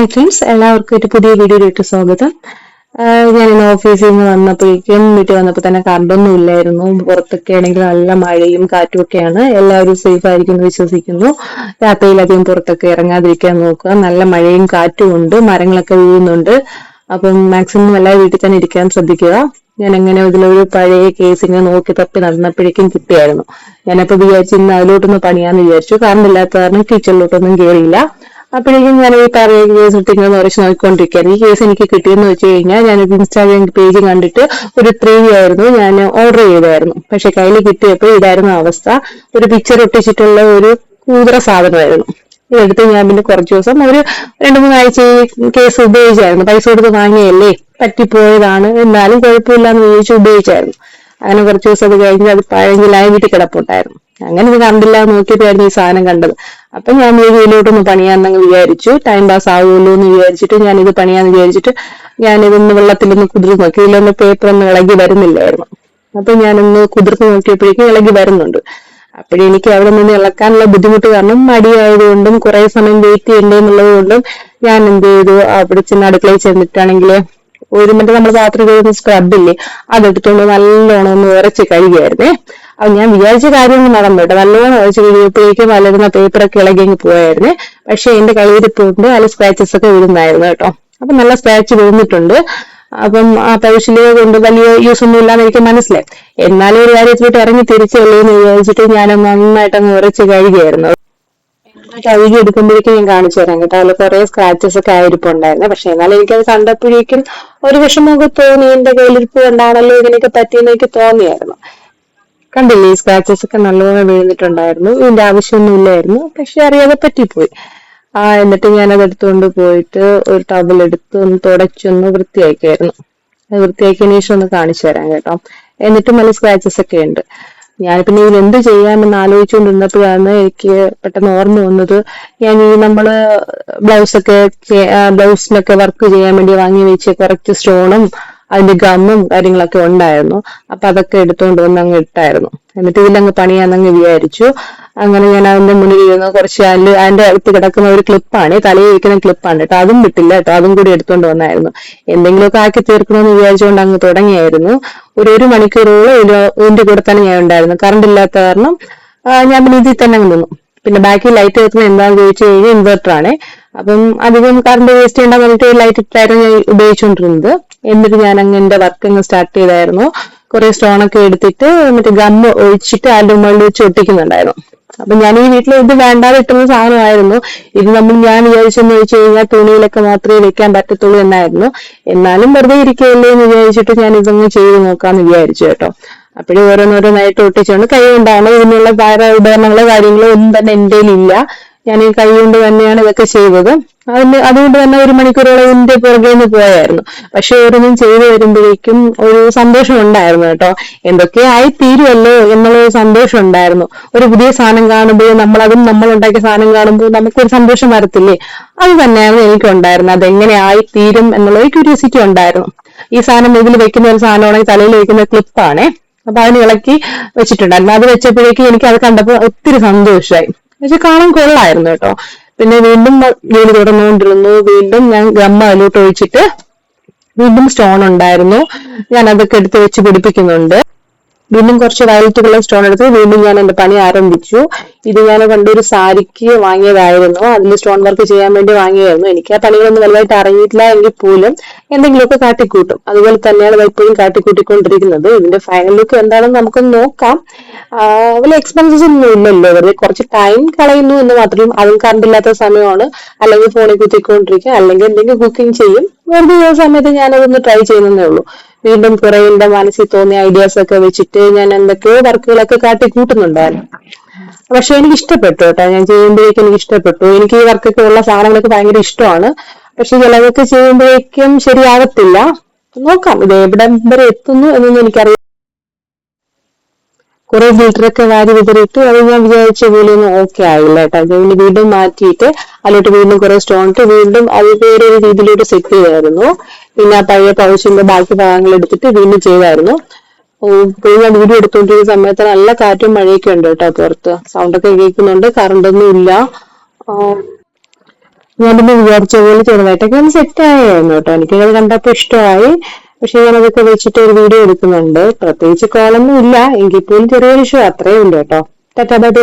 Hi friends എല്ലാവർക്കും ഒരു പുതിയ വീഡിയോയിലേക്ക് സ്വാഗതം. ഞാൻ ഇന്ന് ഓഫീസിൽ നിന്ന് വന്നപ്പോഴേക്കും വീട്ടിൽ വന്നപ്പോൾ തന്നെ കറണ്ടൊന്നും ഇല്ലായിരുന്നു. പുറത്തൊക്കെ ആണെങ്കിൽ നല്ല മഴയും കാറ്റും ഒക്കെയാണ്. എല്ലാവരും സേഫ് ആയിരിക്കും എന്ന് വിശ്വസിക്കുന്നു. രാത്രിയിലധികം പുറത്തൊക്കെ ഇറങ്ങാതിരിക്കാൻ നോക്കുക. നല്ല മഴയും കാറ്റും ഉണ്ട്. മരങ്ങളൊക്കെ വീഴുന്നുണ്ട്. അപ്പം മാക്സിമം എല്ലാ വീട്ടിൽ തന്നെ ഇരിക്കാൻ ശ്രദ്ധിക്കുക. ഞാൻ അങ്ങനെ ഇതിലൊരു പഴയ കേസ് ഇങ്ങനെ നോക്കി തപ്പി നടന്നപ്പോഴേക്കും കിട്ടിയായിരുന്നു. ഞാനപ്പോ വിചാരിച്ചു ഇന്ന് അതിലോട്ടൊന്ന് പണിയാന്ന് വിചാരിച്ചു. കാരണം ഇല്ലാത്ത കാരണം കിച്ചണിലോട്ടൊന്നും കയറിയില്ല അപ്പോഴേക്കും ഞാൻ ഈ പറയുന്ന കേസ് ഇട്ട് ഇങ്ങനെ ഉറച്ച് നോക്കിക്കൊണ്ടിരിക്കുകയാണ് ഈ കേസ് എനിക്ക് കിട്ടിയെന്ന് വെച്ച് കഴിഞ്ഞാൽ ഞാനൊരു ഇൻസ്റ്റാഗ്രാം പേജ് കണ്ടിട്ട് ഒരു ത്രീ ആയിരുന്നു. ഞാൻ ഓർഡർ ചെയ്തായിരുന്നു. പക്ഷെ കയ്യിൽ കിട്ടിയപ്പോൾ ഇതായിരുന്നു അവസ്ഥ. ഒരു പിക്ചർ ഒട്ടിച്ചിട്ടുള്ള ഒരു കൂതറ സാധനമായിരുന്നു. ഇതെടുത്ത് ഞാൻ പിന്നെ കുറച്ച് ദിവസം ഒരു രണ്ട് മൂന്നാഴ്ച ഈ കേസ് ഉപയോഗിച്ചായിരുന്നു. പൈസ കൊടുത്ത് വാങ്ങിയല്ലേ പറ്റിപ്പോയതാണ്. എന്നാലും കുഴപ്പമില്ല എന്ന് വിചാരിച്ച് ഉപയോഗിച്ചായിരുന്നു. അങ്ങനെ കുറച്ച് ദിവസം അത് കഴിഞ്ഞ് അത് പഴഞ്ഞിലായി വീട്ടിൽ കിടപ്പുണ്ടായിരുന്നു. അങ്ങനെ ഇത് കണ്ടില്ല നോക്കിയിട്ടായിരുന്നു ഈ സാധനം കണ്ടത്. അപ്പൊ ഞാൻ ഈ വീട്ടിലോട്ടൊന്ന് പണിയാന്നങ്ങ് വിചാരിച്ചു. ടൈം പാസ് ആവുമല്ലോ എന്ന് വിചാരിച്ചിട്ട് ഞാൻ ഇത് പണിയാന്ന് വിചാരിച്ചിട്ട് ഞാൻ ഇതൊന്ന് വെള്ളത്തിലൊന്ന് കുതിർന്ന് നോക്കി. ഇതിലൊന്ന് പേപ്പർ ഒന്നും ഇളകി വരുന്നില്ലായിരുന്നു. അപ്പൊ ഞാനൊന്ന് കുതിർത്ത് നോക്കിയപ്പോഴേക്കും ഇളകി വരുന്നുണ്ട്. അപ്പോഴെനിക്ക് അവിടെ നിന്ന് ഇളക്കാനുള്ള ബുദ്ധിമുട്ട് കാരണം മടിയായതുകൊണ്ടും കുറെ സമയം വെയിറ്റ് ചെയ്യേണ്ടതെന്നുള്ളത് കൊണ്ടും ഞാൻ എന്ത് ചെയ്തു? അവിടെ ചെന്ന് അടുക്കളയിൽ ചെന്നിട്ടാണെങ്കിൽ ഒരു മറ്റേ നമ്മൾ പാത്രം കഴുകുന്ന സ്ക്രബില്ലേ അതെടുത്തോണ്ട് നല്ലോണം ഒന്ന് ഉരച്ച് കഴുകിയായിരുന്നേ. ഞാൻ വിചാരിച്ച കാര്യമൊന്നും നടന്നു കേട്ടോ. നല്ലോണം ഉരച്ച് കഴിയുമ്പോഴേക്കും വലരുന്ന പേപ്പറൊക്കെ ഇളകി അങ്ങ് പോയായിരുന്നേ. പക്ഷെ എന്റെ കളിയിരിപ്പുണ്ട് അതിൽ സ്ക്രാച്ചസ് ഒക്കെ വീഴുന്നായിരുന്നു കേട്ടോ. അപ്പൊ നല്ല സ്ക്രാച്ച് വീഴുന്നിട്ടുണ്ട് അപ്പം ആ പൗഷിൽ കൊണ്ട് വലിയ യൂസ് ഒന്നും ഇല്ലാന്ന് എനിക്ക് മനസ്സിലായി. എന്നാലും ഒരു കാര്യത്തിലോട്ട് ഇറങ്ങി തിരിച്ചല്ലേ എന്ന് വിചാരിച്ചിട്ട് ഞാൻ നന്നായിട്ട് അങ്ങ് ഉറച്ച് കഴുകിയായിരുന്നു. കഴുകി എടുക്കുമ്പോഴേക്കും ഞാൻ കാണിച്ചു തരാം കേട്ടോ. അതിൽ കുറെ സ്ക്രാച്ചസ് ഒക്കെ ആയിരിപ്പുണ്ടായിരുന്നു. പക്ഷെ എന്നാലും എനിക്കത് കണ്ടപ്പോഴേക്കും ഒരു വിഷമമൊക്കെ തോന്നി. എന്റെ കയ്യിലിരിപ്പ് കൊണ്ടാണല്ലോ ഇതിനൊക്കെ പറ്റിയെന്ന് എനിക്ക് തോന്നിയായിരുന്നു. കണ്ടില്ലേ ഈ സ്ക്രാച്ചസ് ഒക്കെ നല്ലോണം വീണിട്ടുണ്ടായിരുന്നു. ഇതിന്റെ ആവശ്യമൊന്നും ഇല്ലായിരുന്നു പക്ഷെ അറിയാതെ പറ്റിപ്പോയി. ആ എന്നിട്ട് ഞാൻ അത് എടുത്തുകൊണ്ട് പോയിട്ട് ഒരു ടവൽ എടുത്ത് ഒന്ന് തുടച്ചൊന്ന് വൃത്തിയാക്കിയായിരുന്നു. അത് വൃത്തിയാക്കിയതിന് ശേഷം ഒന്ന് കാണിച്ചു തരാം കേട്ടോ. എന്നിട്ടും നല്ല സ്ക്രാച്ചസ് ഒക്കെ ഉണ്ട്. ഞാൻ പിന്നെ ഇതിൽ എന്ത് ചെയ്യാമെന്ന് ആലോചിച്ചുകൊണ്ടിരുന്നപ്പോഴാണ് എനിക്ക് പെട്ടെന്ന് ഓർമ്മ വന്നത്. ഞാൻ ഈ നമ്മൾ ബ്ലൗസ് ഒക്കെ ബ്ലൗസിനൊക്കെ വർക്ക് ചെയ്യാൻ വേണ്ടി വാങ്ങി വെച്ച് കുറച്ച് സ്റ്റോണും അതിന്റെ ഗമ്മും കാര്യങ്ങളൊക്കെ ഉണ്ടായിരുന്നു. അപ്പൊ അതൊക്കെ എടുത്തുകൊണ്ട് വന്ന് അങ്ങ് ഇട്ടായിരുന്നു. എന്നിട്ട് ഇതിലങ്ങ് പണിയാന്നങ്ങ് വിചാരിച്ചു. അങ്ങനെ ഞാൻ അതിന്റെ മുന്നിൽ ഇരുന്ന് കുറച്ച് അല്ല അതിന്റെ അടുത്ത് കിടക്കുന്ന ഒരു ക്ലിപ്പാണ്. തലയിൽ ക്ലിപ്പാണ് കേട്ടോ. അതും വിട്ടില്ല കേട്ടോ. അതും കൂടി എടുത്തുകൊണ്ട് വന്നായിരുന്നു. എന്തെങ്കിലുമൊക്കെ ആക്കി തീർക്കണമെന്ന് വിചാരിച്ചുകൊണ്ട് അങ്ങ് തുടങ്ങിയായിരുന്നു. ഒരു ഒരു മണിക്കൂറോളം ഇതിന്റെ കൂടെ തന്നെ ഞാൻ ഉണ്ടായിരുന്നു. കറണ്ട് ഇല്ലാത്ത കാരണം ഞാൻ പിന്നെ ഇതിൽ തന്നെ നിന്നു. പിന്നെ ബാക്കി ലൈറ്റ് വെക്കുന്നത് എന്താണെന്ന് ചോദിച്ചു കഴിഞ്ഞാൽ ഇൻവെർട്ടർ ആണ്. അപ്പം അധികം കറണ്ട് വേസ്റ്റ് ചെയ്യേണ്ട പറഞ്ഞിട്ട് ലൈറ്റ് ഇട്ടായിരുന്നു ഞാൻ ഉപയോഗിച്ചുകൊണ്ടിരുന്നത് എന്നിട്ട് ഞാൻ അങ്ങ് എന്റെ വർക്ക് അങ്ങ് സ്റ്റാർട്ട് ചെയ്തായിരുന്നു. കുറെ സ്റ്റോൺ ഒക്കെ എടുത്തിട്ട് മറ്റേ ഗമ്മ് ഒഴിച്ചിട്ട് അതിന്റെ മുകളിൽ വെച്ച് ഒട്ടിക്കുന്നുണ്ടായിരുന്നു. അപ്പൊ ഞാൻ ഈ വീട്ടിൽ ഇത് വേണ്ടാതെ ഇട്ടുന്ന സാധനമായിരുന്നു. ഇത് നമ്മൾ ഞാൻ വിചാരിച്ചെന്ന് വെച്ച് കഴിഞ്ഞാൽ തുണിയിലൊക്കെ മാത്രമേ വെക്കാൻ പറ്റത്തുള്ളൂ എന്നായിരുന്നു. എന്നാലും വെറുതെ ഇരിക്കുകയല്ലേ എന്ന് വിചാരിച്ചിട്ട് ഞാൻ ഇതൊന്ന് ചെയ്ത് നോക്കാന്ന് വിചാരിച്ചു കേട്ടോ. അപ്പോഴും ഓരോന്നോരോന്നായിട്ട് ഒട്ടിച്ചുകൊണ്ട് കൈ കൊണ്ടാണ് ഇതിനുള്ള ഉപകരണങ്ങളോ കാര്യങ്ങളോ ഒന്നും തന്നെ എന്റെ ഇല്ല ഞാൻ ഈ കൈ കൊണ്ട് തന്നെയാണ് ഇതൊക്കെ ചെയ്തത്. അതിന് അതുകൊണ്ട് തന്നെ ഒരു മണിക്കൂറോളം ഇതിന്റെ പുറകെ നിന്ന് പോയായിരുന്നു. പക്ഷെ ഓരോന്നും ചെയ്തു വരുമ്പോഴേക്കും ഒരു സന്തോഷം ഉണ്ടായിരുന്നു കേട്ടോ. എന്തൊക്കെ ആയി തീരുമല്ലോ എന്നുള്ളൊരു സന്തോഷം ഉണ്ടായിരുന്നു. ഒരു പുതിയ സാധനം കാണുമ്പോൾ നമ്മൾ നമ്മൾ ഉണ്ടാക്കിയ സാധനം കാണുമ്പോൾ നമുക്കൊരു സന്തോഷം വരത്തില്ലേ? അത് തന്നെയായിരുന്നു എനിക്കുണ്ടായിരുന്നത്. അതെങ്ങനെ ആയി തീരും എന്നുള്ള ഒരു ക്യൂരിയോസിറ്റി ഉണ്ടായിരുന്നു. ഈ സാധനം ഇതിൽ വെക്കുന്ന ഒരു സാധനമാണെങ്കിൽ തലയിൽ വെക്കുന്ന ക്ലിപ്പാണേ അപ്പൊ അതിന് ഇളക്കി വെച്ചിട്ടുണ്ടായിരുന്നു അത് വെച്ചപ്പോഴേക്കും എനിക്ക് അത് കണ്ടപ്പോൾ ഒത്തിരി സന്തോഷമായി പക്ഷെ കാണാൻ കൊള്ളായിരുന്നു കേട്ടോ. പിന്നെ വീണ്ടും ജോലി തുടർന്നുകൊണ്ടിരുന്നു. വീണ്ടും ഞാൻ ഗമ്മ അതിലോട്ട് ഒഴിച്ചിട്ട് വീണ്ടും സ്റ്റോൺ ഉണ്ടായിരുന്നു. ഞാൻ അതൊക്കെ എടുത്ത് വെച്ച് പിടിപ്പിക്കുന്നുണ്ട്. വീണ്ടും കുറച്ച് വയലറ്റ് സ്റ്റോൺ എടുത്ത് വീണ്ടും ഞാൻ എന്റെ പണി ആരംഭിച്ചു. ഇത് ഞാൻ പണ്ടൊരു സാരിക്ക് വാങ്ങിയതായിരുന്നു. അതിൽ സ്റ്റോൺ വർക്ക് ചെയ്യാൻ വേണ്ടി വാങ്ങിയായിരുന്നു എനിക്ക് ആ പണികളൊന്നും വലുതായിട്ട് അറിയില്ല എങ്കിൽ പോലും എന്തെങ്കിലുമൊക്കെ കാട്ടിക്കൂട്ടും. അതുപോലെ തന്നെയാണ് ഇപ്പോഴും കാട്ടിക്കൂട്ടിക്കൊണ്ടിരിക്കുന്നത്. ഇതിന്റെ ഫൈനൽ ലുക്ക് എന്താണെന്ന് നമുക്കൊന്ന് നോക്കാം. വലിയ എക്സ്പെൻസസ് ഒന്നും ഇല്ലല്ലോ. വെറുതെ കുറച്ച് ടൈം കളയുന്നു എന്ന് മാത്രം അതും കറണ്ട് ഇല്ലാത്ത സമയമാണ്. അല്ലെങ്കിൽ ഫോണിൽ കുത്തിക്കൊണ്ടിരിക്കുക. അല്ലെങ്കിൽ എന്തെങ്കിലും കുക്കിംഗ് ചെയ്യും. വെറുതെ സമയത്ത് ഞാനതൊന്ന് ട്രൈ ചെയ്യുന്നതേ ഉള്ളൂ. വീണ്ടും കുറെ എന്റെ മനസ്സിൽ തോന്നിയ ഐഡിയാസ് ഒക്കെ വെച്ചിട്ട് ഞാൻ എന്തൊക്കെയോ വർക്കുകളൊക്കെ കാട്ടി കൂട്ടുന്നുണ്ടായിരുന്നു. പക്ഷെ എനിക്ക് ഇഷ്ടപ്പെട്ടു കേട്ടോ. ഞാൻ ചെയ്യുമ്പോഴേക്കും എനിക്ക് ഇഷ്ടപ്പെട്ടു എനിക്ക് ഈ വർക്കൊക്കെ ഉള്ള സാധനങ്ങളൊക്കെ ഭയങ്കര ഇഷ്ടമാണ്. പക്ഷെ ചിലതൊക്കെ ചെയ്യുമ്പോഴേക്കും ശരിയാകത്തില്ല നോക്കാം. ഇത് എവിടെ വരെ എത്തുന്നു എന്നൊന്നും എനിക്കറിയാം കുറെ ഫിൽറ്ററൊക്കെ വാരി വിതറിയിട്ട് അത് ഞാൻ വിചാരിച്ച പോലെ ഒന്നും ഓക്കെ ആയില്ല കേട്ടോ. പിന്നെ വീണ്ടും മാറ്റിയിട്ട് അതിലോട്ട് വീണ്ടും കുറെ സ്റ്റോൺ ഇട്ട് വീണ്ടും അത് വേറെ ഒരു രീതിയിലോട്ട് സെറ്റ് ചെയ്തായിരുന്നു. പിന്നെ ആ പഴയ പൗച്ചിന്റെ ബാക്കി ഭാഗങ്ങൾ എടുത്തിട്ട് വീണ്ടും ചെയ്തായിരുന്നു. ഞാൻ വീഡിയോ എടുത്തുകൊണ്ടിരിക്കുന്ന സമയത്ത് നല്ല കാറ്റും മഴയൊക്കെ ഉണ്ട് കേട്ടോ പുറത്ത്. സൗണ്ടൊക്കെ കേൾക്കുന്നുണ്ട് കറണ്ട് ഒന്നും ഇല്ല. പിന്നെ വിചാരിച്ച പോലെ ചെറുതായിട്ടൊക്കെ ഒന്ന് സെറ്റ് ആയിരുന്നു കേട്ടോ. എനിക്കത് കണ്ടപ്പോ ഇഷ്ടമായി. പക്ഷെ ഞാനതൊക്കെ വെച്ചിട്ട് ഒരു വീഡിയോ എടുക്കുന്നുണ്ട്. പ്രത്യേകിച്ച് കോളൊന്നും ഇല്ല. എങ്കിൽ പോലും ചെറിയൊരു ഇഷ്യൂ അത്രേ ഉള്ളൂ കേട്ടോ. Tata bye bye